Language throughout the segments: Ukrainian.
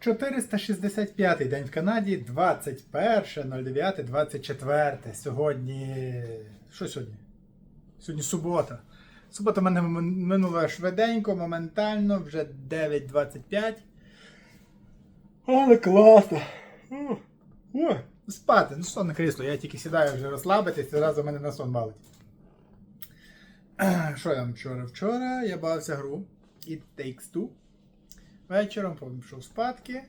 465 день в Канаді, 21.09.24. Сьогодні. Що сьогодні? Сьогодні субота. Субота в мене минула швиденько, моментально, вже 9.25. Але класно. О, о, спати, ну сон на крісло, я тільки сідаю вже розслабитись, зразу в мене на сон балить. Що я вам вчора? Вчора я бавився гру It Takes Two. Вечором пішов спадки.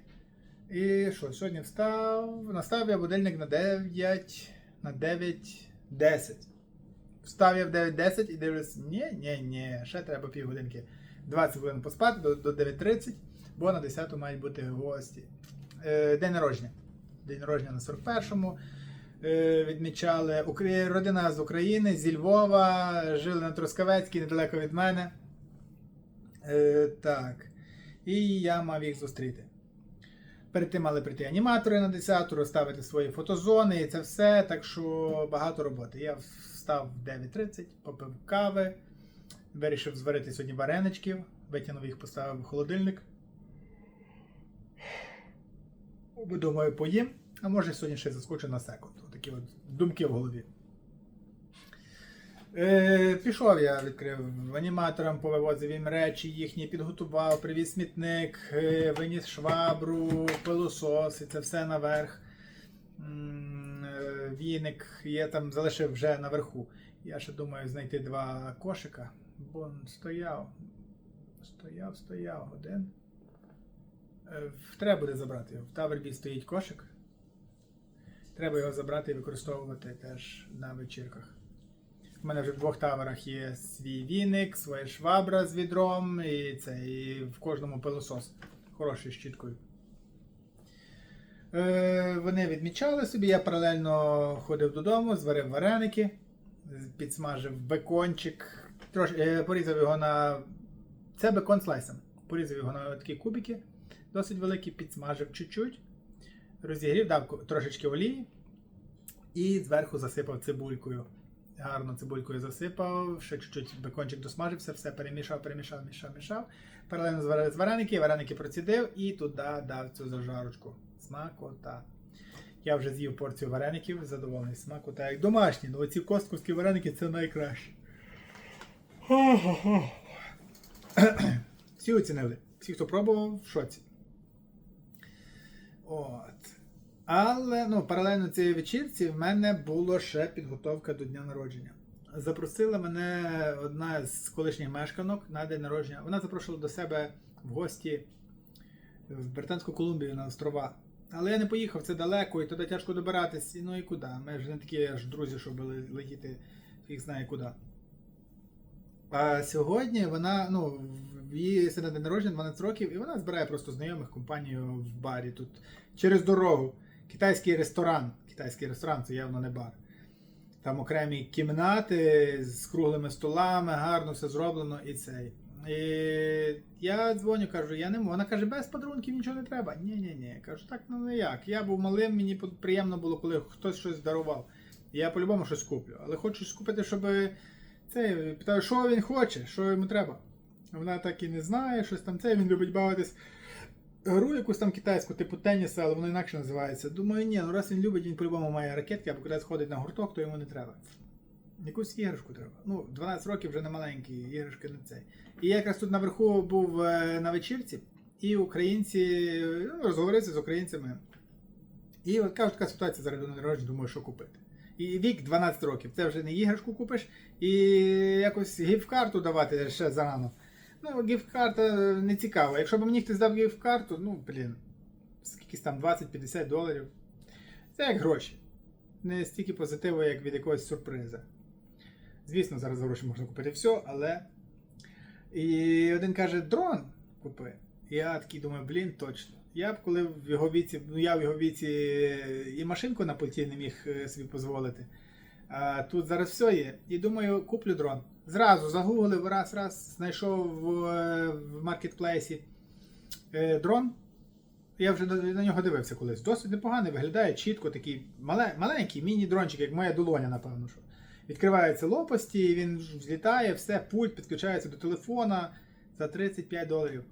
І що, сьогодні встав. Настав я будильник на 9. На 9.10. Встав я в 9.10 і дивлюсь, ні, ні, ні, ще треба півгодинки. 20 хвилин поспати до, до 9.30, бо на 10 мають бути гості. Е, день народження. День народження на 41-му. Е, відмічали Укра- родина з України, зі Львова, жили на Трускавецькій, недалеко від мене. Е, так. І я мав їх зустріти. Перед тим мали прийти аніматори на 10 розставити свої фотозони і це все. Так що багато роботи. Я встав в 9.30, попив кави, вирішив зварити сьогодні вареничків, витягнув їх, поставив в холодильник. Думаю, поїм, а може сьогодні ще заскочу на секунд. Такі от думки в голові. Е, пішов я, відкрив аніматорам, повивозив їм речі, їхні підготував, привіз смітник, е, виніс швабру, пилосос і це все наверх. М, е, Віник я там залишив вже наверху. Я ще думаю знайти два кошика, бо він стояв. Стояв, стояв один. Е, Треба буде забрати його. В Тавербі стоїть кошик. Треба його забрати і використовувати теж на вечірках. У мене вже в двох таверах є свій віник, своя швабра з відром, і це, і в кожному пилосос. Хороший з щіткою. Е, вони відмічали собі, я паралельно ходив додому, зварив вареники, підсмажив бекончик, трош, е, порізав його на. Це бекон слайсом. Порізав його на такі кубики, досить великі, підсмажив чуть-чуть, розігрів, дав трошечки олії і зверху засипав цибулькою. Гарно цибулькою засипав, ще чуть-чуть бекончик досмажився, все перемішав, перемішав, мішав, мішав. Паралельно зварив вареники, вареники процідив і туди дав цю зажарочку. Смакота. Я вже з'їв порцію вареників, задоволений смакота. Як домашні, ну оці костковські вареники це найкраще. Всі оцінили. Всі, хто пробував, в шоці. От. Але ну, паралельно цієї вечірці в мене була ще підготовка до дня народження. Запросила мене одна з колишніх мешканок на день народження. Вона запрошувала до себе в гості в Британську Колумбію на острова. Але я не поїхав, це далеко, і туди тяжко добиратись. Ну і куди? Ми ж не такі аж друзі, щоб летіти фіг знає куди. А сьогодні вона, ну, в її сьогодні день народження 12 років, і вона збирає просто знайомих компанію в барі тут через дорогу. Китайський ресторан. Китайський ресторан це явно не бар. Там окремі кімнати з круглими столами, гарно все зроблено і цей. І я дзвоню, кажу, я не можу. Вона каже, без подарунків нічого не треба. Ні, ні, ні. Кажу, так ну не як. Я був малим, мені приємно було, коли хтось щось дарував. Я по-любому щось куплю. Але хочу щось купити, щоб це питаю, що він хоче, що йому треба. Вона так і не знає, щось там це. Він любить бавитись гру якусь там китайську, типу теніса, але воно інакше називається. Думаю, ні, ну раз він любить, він по-любому має ракетки, або кудись ходить на гурток, то йому не треба. Якусь іграшку треба. Ну, 12 років вже не маленькі, іграшки не цей. І я якраз тут наверху був е, на вечірці, і українці ну, розговорився з українцями. І от кажуть, така ситуація зараз народження, думаю, що купити. І вік 12 років. Це вже не іграшку купиш, і якось гіфт-карту давати ще зарано. Ну, гіфт-карта не цікава. Якщо б мені хтось дав гіфт-карту, ну, блін, скільки там 20-50 доларів. Це як гроші. Не стільки позитиву, як від якогось сюрприза. Звісно, зараз за гроші можна купити все, але. І один каже, дрон купи. Я такий думаю, блін, точно. Я б коли в його віці, ну я в його віці і машинку на пульті не міг е, собі дозволити. А тут зараз все є. І думаю, куплю дрон. Зразу загуглив, раз, раз, знайшов в, маркетплейсі е, дрон. Я вже на, нього дивився колись. Досить непоганий, виглядає чітко, такий мале, маленький міні-дрончик, як моя долоня, напевно. що. Відкриваються лопасті, він злітає, все, пульт підключається до телефона за 35 доларів.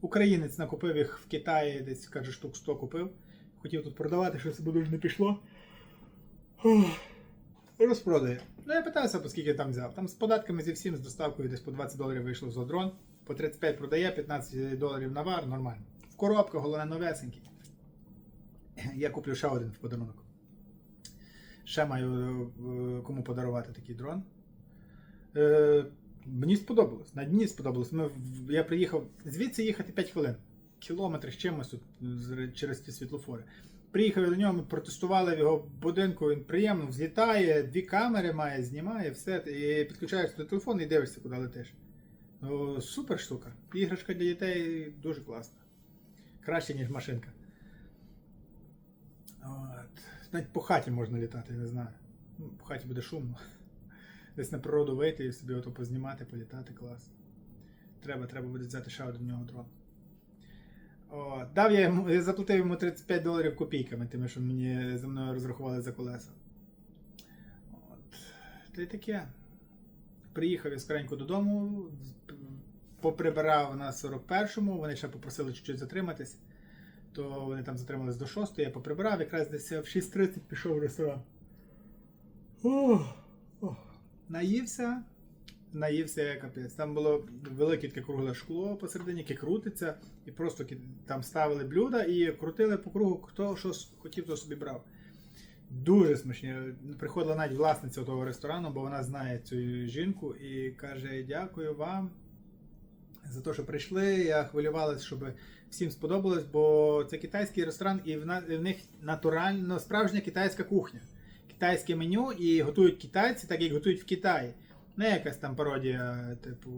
Українець накупив їх в Китаї, десь каже, штук 100 купив. Хотів тут продавати, щось буде не пішло. Розпродає. Ну я питався, по скільки там взяв. Там з податками зі всім, з доставкою десь по 20 доларів вийшло за дрон. По 35 продає, 15 доларів навар, нормально. В коробках, головне новесенький. Я куплю ще один в подарунок. Ще маю е, кому подарувати такий дрон. Е, мені сподобалось. На дні сподобалось. Ми, я приїхав звідси їхати 5 хвилин. Кілометр з чимось через ті світлофори. Приїхав до нього, ми протестували в його будинку, він приємно взлітає, дві камери має, знімає, все. І підключаєш до телефону і дивишся, куди летиш. Ну, супер штука. Іграшка для дітей дуже класна. Краще, ніж машинка. От. Навіть по хаті можна літати, я не знаю. Ну, по хаті буде шумно. Десь на природу вийти і собі ото познімати, політати, клас. Треба, треба буде взяти ще один нього дрон. О, дав я йому, я заплатив йому 35 доларів копійками, тими, що мені за мною розрахували за колеса. От. Та й таке. Приїхав я скоренько додому, поприбирав на 41-му, вони ще попросили чуть-чуть затриматись. То вони там затримались до 6, я поприбирав, якраз десь в 6.30 пішов в ресторан. Ох, ох. Наївся, наївся капець. Там було велике таке кругле шкло посередині, яке крутиться, і просто там ставили блюда і крутили по кругу, хто що хотів, то собі брав. Дуже смачні. Приходила навіть власниця того ресторану, бо вона знає цю жінку і каже: Дякую вам за те, що прийшли. Я хвилювалася, щоб всім сподобалось, бо це китайський ресторан, і в них натурально справжня китайська кухня. Китайське меню і готують китайці, так як готують в Китаї. Не якась там пародія, типу,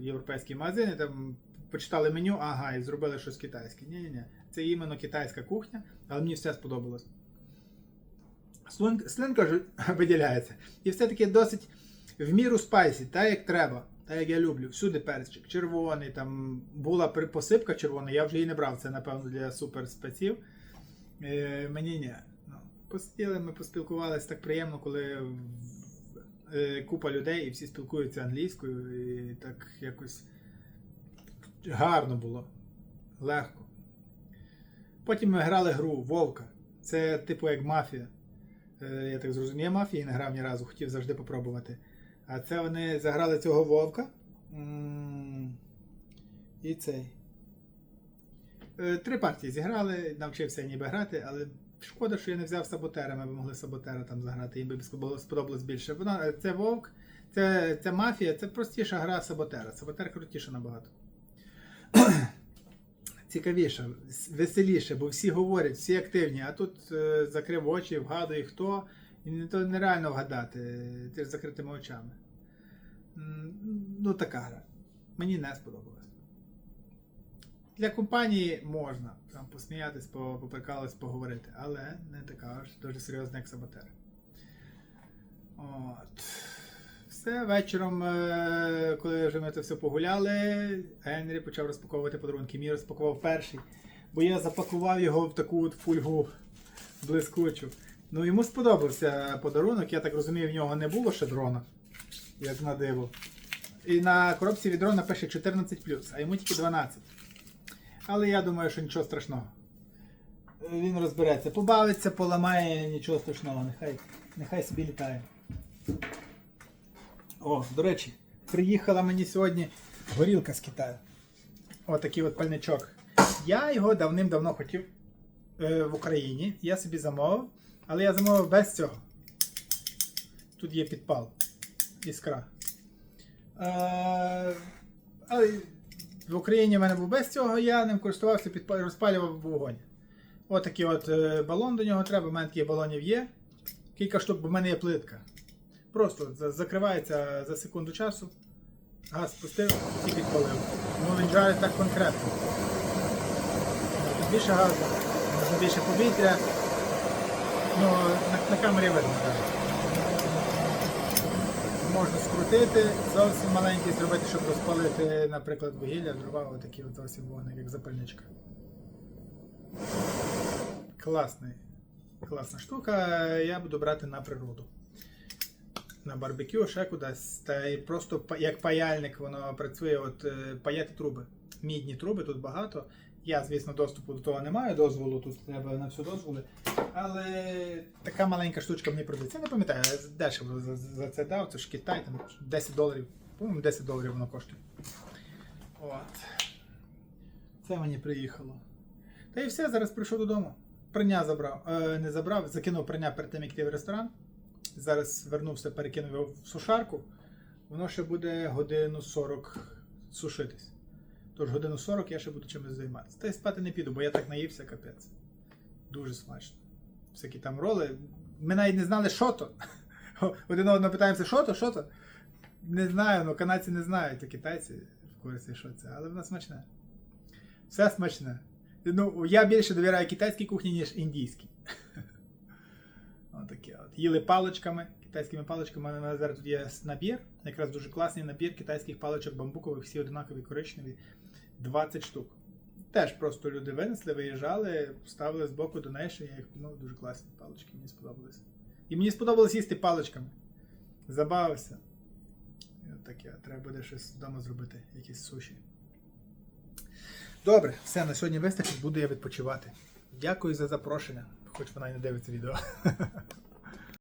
європейські магазини, там почитали меню, ага, і зробили щось китайське. Ні-ні-ні. Це іменно китайська кухня, але мені все сподобалось. Слин- Слинка ж виділяється. І все-таки досить в міру спайсі, так як треба, так як я люблю. Всюди перчик, червоний, там була посипка червона, я вже її не брав, це напевно для супер спеців. Е, мені ні. Ну, посиділи, ми поспілкувалися так приємно, коли купа людей і всі спілкуються англійською, і так якось гарно було, легко. Потім ми грали гру Вовка. Це типу як мафія. Е, Я так зрозумів, я мафії не грав ні разу, хотів завжди попробувати. А це вони заграли цього вовка. І цей. Е, Три партії зіграли, навчився ніби грати, але шкода, що я не взяв саботера, ми б могли саботера там заграти, їм би сподобалось- більше. Вона, е, це вовк, це, це мафія, це простіша гра саботера. Саботер крутіше набагато. Цікавіше, веселіше, бо всі говорять, всі активні, а тут е, закрив очі, вгадує хто, і то нереально вгадати, е, ти ж закритими очами. Ну, така гра. Мені не сподобалось. Для компанії можна там посміятись, по- поприкалуватись, поговорити, але не така ж дуже серйозна, як саботер. От. Все, вечором, е, коли вже ми це все погуляли, Генрі почав розпаковувати подарунки. Мій розпакував перший, бо я запакував його в таку от фольгу блискучу. Ну, йому сподобався подарунок, я так розумію, в нього не було ще дрона, як на диво. І на коробці від дрона пише 14, а йому тільки 12. Але я думаю, що нічого страшного. Він розбереться, побавиться, поламає, нічого страшного, нехай, нехай собі літає. О, до речі, приїхала мені сьогодні горілка з Китаю. Отакий от пальничок. Я його давним-давно хотів е, в Україні. Я собі замовив, але я замовив без цього. Тут є підпал. Іскра. Е, але в Україні в мене був без цього, я ним користувався, підпал, розпалював вогонь. Отакий от е, балон до нього треба, в мене таких балонів є. Кілька штук, бо в мене є плитка. Просто закривається за секунду часу, газ спустив і підпалив. Ну він жарить так конкретно. Більше газу, можна більше повітря. Ну, на, на камері видно. Так. Можна скрутити, зовсім маленький зробити, щоб розпалити, наприклад, вугілля, дрова, отакий от зовсім вогник, як запальничка. Класний. Класна штука. Я буду брати на природу. На барбекю, ще кудись. Та й просто як паяльник воно працює, от е, паяти труби. мідні труби, тут багато. Я, звісно, доступу до того не маю, дозволу, тут треба на все дозволи. Але така маленька штучка мені продається. Я не пам'ятаю, дешево за, це дав, це ж Китай, там 10 доларів. По-моєму, 10 доларів воно коштує. От. Це мені приїхало. Та і все, зараз прийшов додому. Прання забрав. Е, не забрав, закинув прання перед тим, як йти в ресторан. Зараз вернувся, перекинув його в сушарку. Воно ще буде годину 40 сушитись. Тож годину 40 я ще буду чимось займатися. Та й спати не піду, бо я так наївся, капець. Дуже смачно. Всякі там роли. Ми навіть не знали, що то. Один одного питаємося, що то, що то. Не знаю, ну канадці не знають, а китайці в курсі, що це, але воно смачне. Все смачне. Ну, я більше довіряю китайській кухні, ніж індійській. Отаке от. Їли паличками, китайськими паличками. У мене зараз тут є набір. Якраз дуже класний набір китайських паличок бамбукових, всі однакові коричневі. 20 штук. Теж просто люди винесли, виїжджали, ставили з боку до неї, я їх ну, дуже класні палички, мені сподобалися. І мені сподобалось їсти паличками. Забавився. От таке, треба буде щось вдома зробити, якісь суші. Добре, все, на сьогодні вистачить, буду я відпочивати. Дякую за запрошення, хоч вона й не дивиться відео.